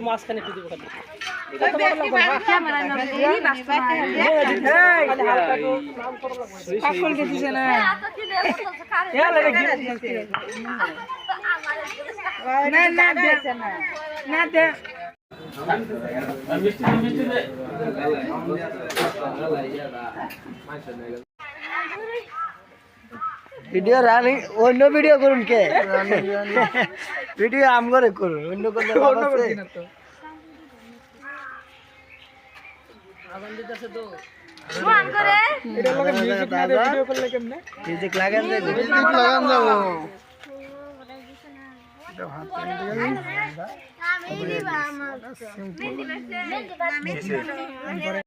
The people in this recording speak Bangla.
একটু মাঝখানে একটু দেবো খালি মিষ্টি ভিডিও রানি অন্য ভিডিও করুন কে ভিডিও আম করে করুন অন্য কোনো লাভ মিউজিক লাগান দেবো মিউজিক লাগান দেবো আমি দিবা আমার